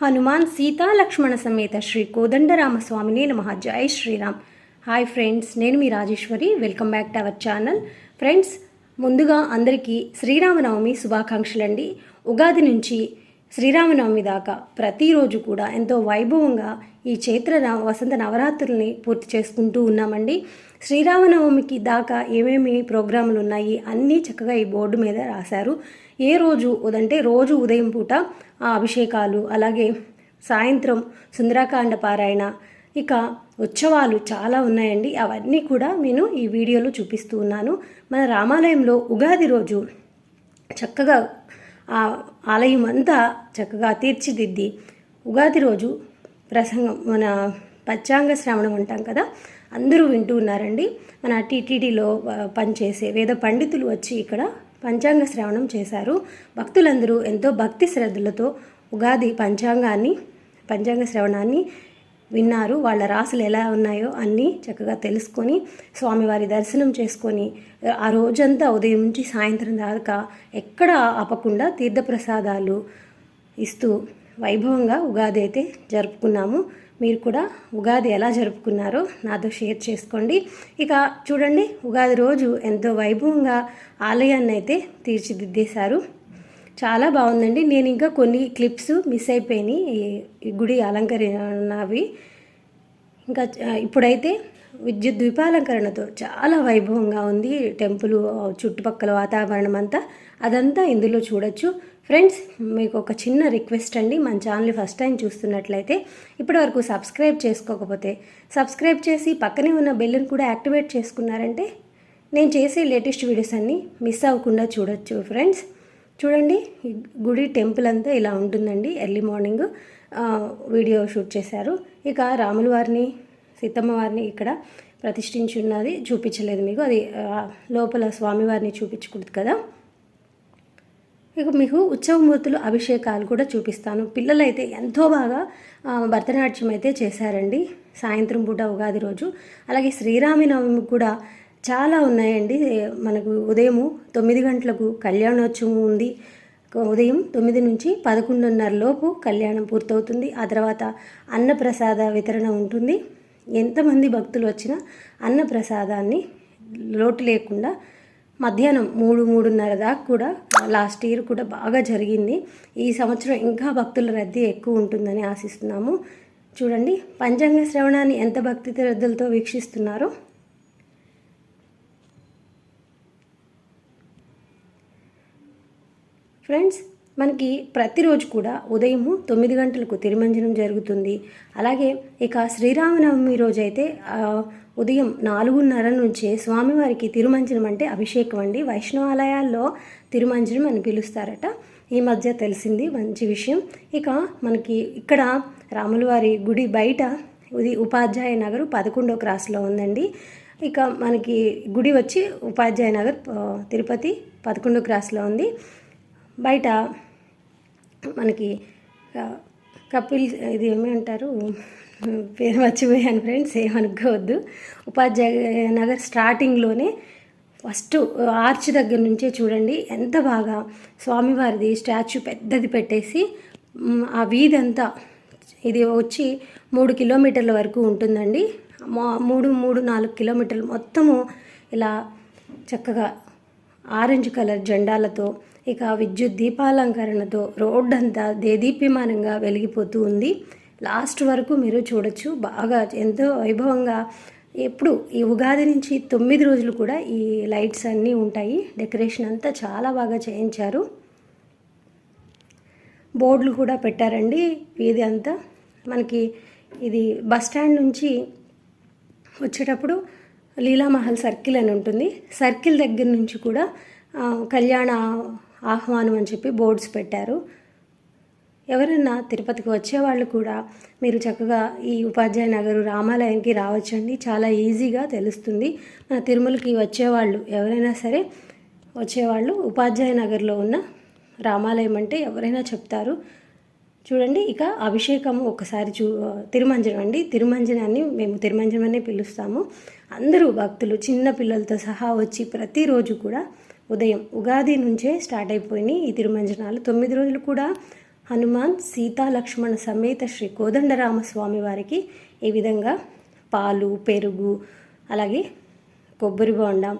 హనుమాన్ సీతా లక్ష్మణ సమేత శ్రీ కోదండరామస్వామిని నమ. జై Sriram. Hi friends నేను మీ Rajeshwari. Welcome back to our channel friends ముందుగా అందరికీ శ్రీరామనవమి శుభాకాంక్షలు అండి ఉగాది నుంచి శ్రీరామనవమి దాకా ప్రతిరోజు కూడా ఎంతో వైభవంగా ఈ చైత్ర వసంత నవరాత్రుల్ని పూర్తి చేసుకుంటూ ఉన్నామండి. శ్రీరామనవమికి దాకా ఏమేమి ప్రోగ్రాములు ఉన్నాయి అన్నీ చక్కగా ఈ బోర్డు మీద రాశారు. ఏ రోజు ఉదంటే రోజు ఉదయం పూట ఆ అభిషేకాలు అలాగే సాయంత్రం సుందరాకాండ పారాయణ ఇక ఉత్సవాలు చాలా ఉన్నాయండి. అవన్నీ కూడా నేను ఈ వీడియోలో చూపిస్తూ ఉన్నాను. మన రామాలయంలో ఉగాది రోజు చక్కగా ఆ ఆలయం అంతా చక్కగా తీర్చిదిద్ది. ఉగాది రోజు ప్రసంగం మన పచ్చాంగ శ్రవణం అంటాం కదా అందరూ వింటూ ఉన్నారండి. మన టీటీడీలో పనిచేసే వేద పండితులు వచ్చి ఇక్కడ పంచాంగ శ్రవణం చేశారు. భక్తులందరూ ఎంతో భక్తి శ్రద్ధలతో ఉగాది పంచాంగాన్ని పంచాంగ శ్రవణాన్ని విన్నారు. వాళ్ళ రాసులు ఎలా ఉన్నాయో అన్నీ చక్కగా తెలుసుకొని స్వామివారి దర్శనం చేసుకొని ఆ రోజంతా ఉదయం నుంచి సాయంత్రం దాకా ఎక్కడ ఆపకుండా తీర్థప్రసాదాలు ఇస్తూ వైభవంగా ఉగాది అయితే జరుపుకున్నాము. మీరు కూడా ఉగాది ఎలా జరుపుకున్నారో నాతో షేర్ చేసుకోండి. ఇక చూడండి ఉగాది రోజు ఎంతో వైభవంగా ఆలయాన్ని అయితే తీర్చిదిద్దేశారు. చాలా బాగుందండి. నేను ఇంకా కొన్ని క్లిప్స్ మిస్ అయిపోయినాయి. ఈ- గుడి అలంకరణవి. ఇంకా ఇప్పుడైతే విద్యుత్ ద్వీపాలంకరణతో చాలా వైభవంగా ఉంది. టెంపుల్ చుట్టుపక్కల వాతావరణం అంతా అదంతా ఇందులో చూడొచ్చు. ఫ్రెండ్స్ మీకు ఒక చిన్న రిక్వెస్ట్ అండి. మన ఛానల్ ఫస్ట్ టైం చూస్తున్నట్లయితే ఇప్పటివరకు సబ్స్క్రైబ్ చేసుకోకపోతే సబ్స్క్రైబ్ చేసి పక్కనే ఉన్న బెల్లును కూడా యాక్టివేట్ చేసుకున్నారంటే నేను చేసే లేటెస్ట్ వీడియోస్ అన్నీ మిస్ అవ్వకుండా చూడొచ్చు ఫ్రెండ్స్ చూడండి గుడి టెంపుల్ అంతా ఇలా ఉంటుందండి. ఎర్లీ మార్నింగ్ వీడియో షూట్ చేశారు. ఇక రాముల వారిని సీతమ్మ వారిని ఇక్కడ ప్రతిష్ఠించి ఉన్నది చూపించలేదు మీకు. అది లోపల స్వామివారిని చూపించకూడదు కదా. ఇక మీకు ఉత్సవమూర్తులు అభిషేకాలు కూడా చూపిస్తాను. పిల్లలైతే ఎంతో బాగా భరతనాట్యం అయితే చేశారండి. సాయంత్రం పూట ఉగాది రోజు. అలాగే శ్రీరామనవమి కూడా చాలా ఉన్నాయండి. మనకు ఉదయము తొమ్మిది గంటలకు కళ్యాణోత్సవం ఉంది. ఉదయం తొమ్మిది నుంచి పదకొండున్నర లోపు కళ్యాణం పూర్తవుతుంది. ఆ తర్వాత అన్నప్రసాద వితరణ ఉంటుంది. ఎంతమంది భక్తులు వచ్చినా అన్నప్రసాదాన్ని లోటు లేకుండా మధ్యాహ్నం మూడు మూడున్నర దాకా కూడా లాస్ట్ ఇయర్ కూడా బాగా జరిగింది. ఈ సంవత్సరం ఇంకా భక్తుల రద్దీ ఎక్కువ ఉంటుందని ఆశిస్తున్నాము. చూడండి పంచాంగ శ్రవణాన్ని ఎంత భక్తి శ్రద్ధలతో వీక్షిస్తున్నారో. ఫ్రెండ్స్ మనకి ప్రతిరోజు కూడా ఉదయము తొమ్మిది గంటలకు తిరుమంజనం జరుగుతుంది. అలాగే ఇక శ్రీరామనవమి రోజు అయితే ఉదయం నాలుగున్నర నుంచే స్వామివారికి తిరుమంజనం అంటే అభిషేకం అండి. వైష్ణవాలయాల్లో తిరుమంజనం అని పిలుస్తారట. ఈ మధ్య తెలిసింది మంచి విషయం. ఇక మనకి ఇక్కడ రాములవారి గుడి బయట ఇది ఉపాధ్యాయ నగర్ పదకొండో క్రాస్లో ఉందండి. ఇక మనకి గుడి వచ్చి ఉపాధ్యాయ నగర్ తిరుపతి పదకొండో క్రాస్లో ఉంది. బయట మనకి కపిల్ ఇది ఏమంటారు అంటారు? పేరు మర్చిపోయాను ఫ్రెండ్స్ ఏమనుకోవద్దు ఉపాధ్యాయ నగర్ స్టార్టింగ్లోనే ఫస్ట్ ఆర్చ్ దగ్గర నుంచే చూడండి ఎంత బాగా స్వామివారిది స్టాచ్యూ పెద్దది పెట్టేసి ఆ వీధి అంతా ఇది వచ్చి మూడు కిలోమీటర్ల వరకు ఉంటుందండి. మా- మూడు మూడు నాలుగు కిలోమీటర్లు మొత్తము ఇలా చక్కగా ఆరెంజ్ కలర్ జెండాలతో ఇక విద్యుత్ దీపాలంకరణతో రోడ్డంతా దేదీప్యమానంగా వెలిగిపోతూ ఉంది. లాస్ట్ వరకు మీరు చూడొచ్చు. బాగా ఎంతో వైభవంగా ఎప్పుడు ఈ ఉగాది నుంచి తొమ్మిది రోజులు కూడా ఈ లైట్స్ అన్నీ ఉంటాయి. డెకరేషన్ అంతా చాలా బాగా చేయించారు. బోర్డులు కూడా పెట్టారండి వీధి అంతా. మనకి ఇది బస్ స్టాండ్ నుంచి వచ్చేటప్పుడు లీలామహల్ సర్కిల్ అని ఉంటుంది. సర్కిల్ దగ్గర నుంచి కూడా కళ్యాణ ఆహ్వానం అని చెప్పి బోర్డ్స్ పెట్టారు. ఎవరైనా తిరుపతికి వచ్చేవాళ్ళు కూడా మీరు చక్కగా ఈ ఉపాధ్యాయ నగరు రామాలయానికి రావచ్చండి. చాలా ఈజీగా తెలుస్తుంది. మన తిరుమలకి వచ్చేవాళ్ళు ఎవరైనా సరే వచ్చేవాళ్ళు ఉపాధ్యాయ నగర్లో ఉన్న రామాలయం అంటే ఎవరైనా చెప్తారు. చూడండి ఇక అభిషేకం ఒకసారి చూ తిరుమంజనం అండి. తిరుమంజనాన్ని మేము తిరుమంజనం అనే పిలుస్తాము. అందరూ భక్తులు చిన్న పిల్లలతో సహా వచ్చి ప్రతిరోజు కూడా ఉదయం ఉగాది నుంచే స్టార్ట్ అయిపోయినాయి ఈ తిరుమంజనాలు. తొమ్మిది రోజులు కూడా హనుమాన్ సీతా లక్ష్మణ సమేత శ్రీ కోదండరామ స్వామి వారికి ఈ విధంగా పాలు పెరుగు అలాగే కొబ్బరి బోండం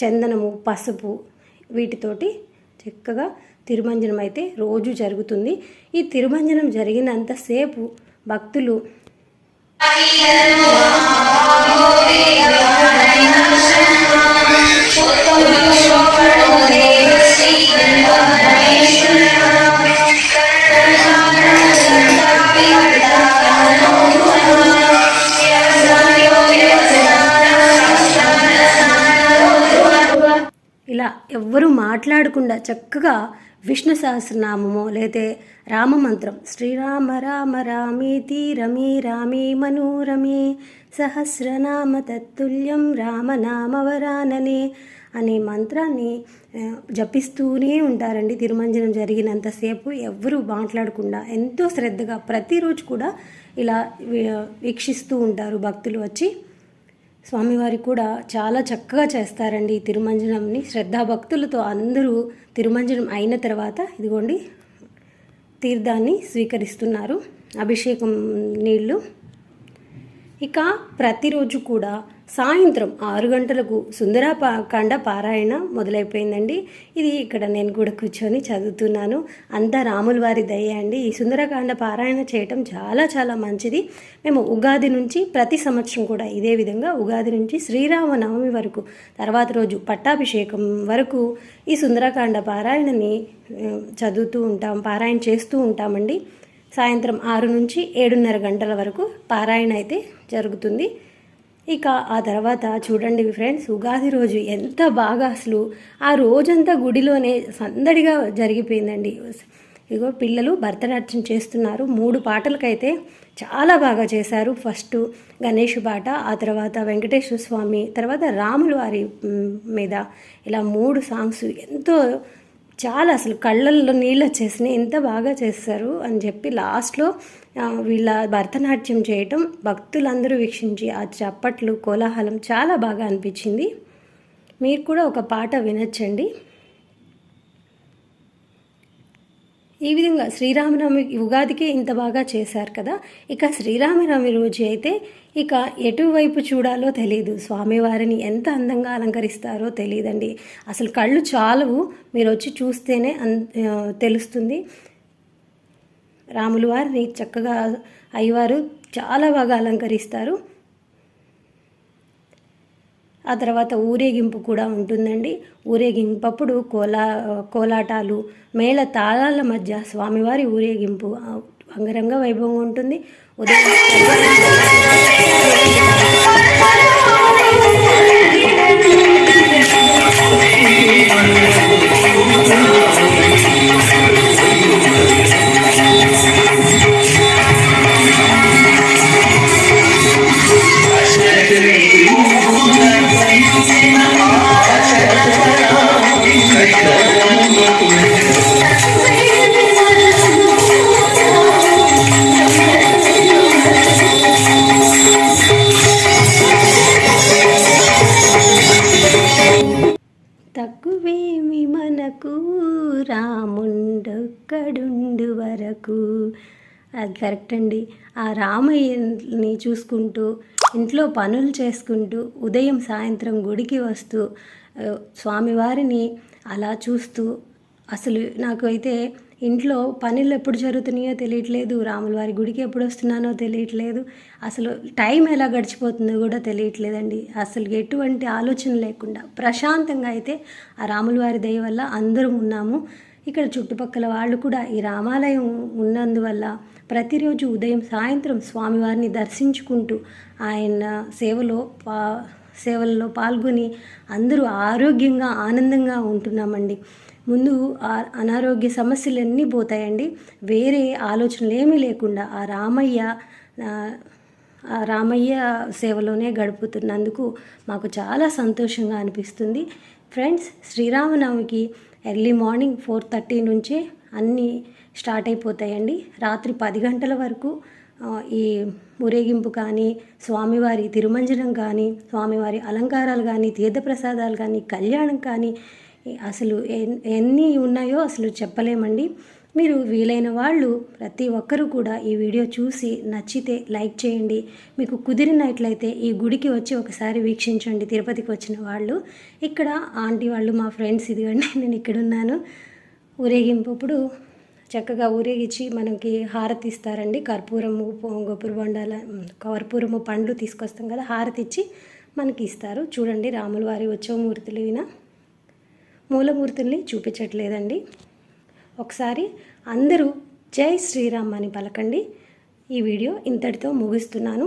చందనము పసుపు వీటితోటి చక్కగా తిరుమంజనం అయితే రోజు జరుగుతుంది. ఈ తిరుమంజనం జరిగినంతసేపు భక్తులు మాట్లాడకుండా చక్కగా విష్ణు సహస్రనామము లేతే రామమంత్రం శ్రీరామ రామ రామేతి రమే రామే మనోరమే సహస్రనామ తత్తుల్యం రామనామవరాననే అనే మంత్రాన్ని జపిస్తూనే ఉంటారండి తిరుమంజనం జరిగినంతసేపు. ఎవ్వరూ మాట్లాడకుండా ఎంతో శ్రద్ధగా ప్రతిరోజు కూడా ఇలా వీక్షిస్తూ ఉంటారు భక్తులు వచ్చి. స్వామివారి కూడా చాలా చక్కగా చేస్తారండి ఈ తిరుమంజనంని. శ్రద్ధాభక్తులతో అందరూ తిరుమంజనం అయిన తర్వాత ఇదిగోండి తీర్థాన్ని స్వీకరిస్తున్నారు. అభిషేకం నీళ్ళు ఇక ప్రతిరోజు కూడా సాయంత్రం ఆరు గంటలకు సుందరకాండ పారాయణ మొదలైపోయిందండి. ఇది ఇక్కడ నేను కూడా కూర్చొని చదువుతున్నాను. అంతా రాముల వారి దయ అండి. ఈ సుందరకాండ పారాయణ చేయటం చాలా చాలా మంచిది. మేము ఉగాది నుంచి ప్రతి సంవత్సరం కూడా ఇదే విధంగా ఉగాది నుంచి శ్రీరామనవమి వరకు తర్వాత రోజు పట్టాభిషేకం వరకు ఈ సుందరకాండ పారాయణని చదువుతూ ఉంటాం పారాయణ చేస్తూ ఉంటామండి. సాయంత్రం ఆరు నుంచి ఏడున్నర గంటల వరకు పారాయణ అయితే జరుగుతుంది. ఇక ఆ తర్వాత చూడండి ఫ్రెండ్స్ ఉగాది రోజు ఎంత బాగా అసలు ఆ రోజంతా గుడిలోనే సందడిగా జరిగిపోయిందండి. ఇగో పిల్లలు భరతనాట్యం చేస్తున్నారు. మూడు పాటలకైతే చాలా బాగా చేశారు. ఫస్ట్ గణేష్ పాట ఆ తర్వాత వెంకటేశ్వర స్వామి తర్వాత రాములు వారి మీద ఇలా మూడు సాంగ్స్ ఎంతో చాలా అసలు కళ్ళల్లో నీళ్ళు వచ్చేసినాయి ఎంత బాగా చేస్తారు అని చెప్పి లాస్ట్లో వీళ్ళ భరతనాట్యం చేయటం భక్తులందరూ వీక్షించి ఆ చప్పట్లు కోలాహలం చాలా బాగా అనిపించింది. మీరు కూడా ఒక పాట వినొచ్చండి. ఈ విధంగా శ్రీరామనవమి ఉగాదికి ఇంత బాగా చేశారు కదా ఇక శ్రీరామనవమి రోజు అయితే ఇక ఎటువైపు చూడాలో తెలియదు స్వామివారిని ఎంత అందంగా అలంకరిస్తారో తెలియదండి అసలు కళ్ళు చాలవు. మీరు వచ్చి చూస్తేనే అన్ తెలుస్తుంది. రాములు వారిని చక్కగా అయ్యవారు చాలా బాగా అలంకరిస్తారు. ఆ తర్వాత ఊరేగింపు కూడా ఉంటుందండి. ఊరేగింపప్పుడు కోలా కోలాటాలు మేళ తాళాల మధ్య స్వామివారి ఊరేగింపు అంగరంగ వైభవంగా ఉంటుంది ఉదయం you. రాముండొక్కడుండు వరకు. అది కరెక్ట్ అండి. ఆ రామయ్యని చూసుకుంటూ ఇంట్లో పనులు చేసుకుంటూ ఉదయం సాయంత్రం గుడికి వస్తూ స్వామివారిని అలా చూస్తూ అసలు నాకు అయితే ఇంట్లో పనులు ఎప్పుడు జరుగుతున్నాయో తెలియట్లేదు రాముల వారి గుడికి ఎప్పుడు వస్తున్నానో తెలియట్లేదు అసలు టైం ఎలా గడిచిపోతుందో కూడా తెలియట్లేదండి. అసలు ఎటువంటి ఆలోచన లేకుండా ప్రశాంతంగా అయితే ఆ రాముల వారి దయ వల్ల అందరం ఉన్నాము. ఇక్కడ చుట్టుపక్కల వాళ్ళు కూడా ఈ రామాలయం ఉన్నందువల్ల ప్రతిరోజు ఉదయం సాయంత్రం స్వామివారిని దర్శించుకుంటూ ఆయన సేవలో పా సేవల్లో పాల్గొని అందరూ ఆరోగ్యంగా ఆనందంగా ఉంటున్నామండి. ముందు ఆ అనారోగ్య సమస్యలన్నీ పోతాయండి. వేరే ఆలోచనలు ఏమీ లేకుండా ఆ రామయ్య ఆ, రామయ్య సేవలోనే గడుపుతున్నందుకు మాకు చాలా సంతోషంగా అనిపిస్తుంది. ఫ్రెండ్స్ శ్రీరామనవమికి ఎర్లీ మార్నింగ్ ఫోర్ థర్టీ నుంచే అన్నీ స్టార్ట్ అయిపోతాయండి. రాత్రి పది గంటల వరకు ఈ ఊరేగింపు కానీ స్వామివారి తిరుమంజనం కానీ స్వామివారి అలంకారాలు కానీ తీర్థప్రసాదాలు కానీ కళ్యాణం కానీ అసలు ఎన్- ఎన్ని ఉన్నాయో అసలు చెప్పలేమండి. మీరు వీలైన వాళ్ళు ప్రతి ఒక్కరూ కూడా ఈ వీడియో చూసి నచ్చితే లైక్ చేయండి. మీకు కుదిరినట్లయితే ఈ గుడికి వచ్చి ఒకసారి వీక్షించండి తిరుపతికి వచ్చిన వాళ్ళు. ఇక్కడ ఆంటీ వాళ్ళు మా ఫ్రెండ్స్ ఇదిగండి నేను ఇక్కడ ఉన్నాను ఊరేగింపుప్పుడు చక్కగా ఊరేగించి మనకి హారతి ఇస్తారండి. కర్పూరము గొప్పరు బొండాల కర్పూరము పండ్లు తీసుకొస్తాం కదా హారతి ఇచ్చి మనకి ఇస్తారు. చూడండి రాముల వారి ఉత్సవమూర్తులు ఈయన. మూలమూర్తుల్ని చూపించట్లేదండి. ఒకసారి అందరూ జై శ్రీరామ్ అని పలకండి. ఈ వీడియో ఇంతటితో ముగిస్తున్నాను.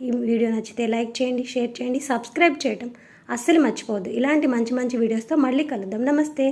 ఈ వీడియో నచ్చితే లైక్ చేయండి షేర్ చేయండి సబ్స్క్రైబ్ చేయటం అస్సలు మర్చిపోవద్దు. ఇలాంటి మంచి మంచి వీడియోస్తో మళ్ళీ కలుద్దాం. నమస్తే.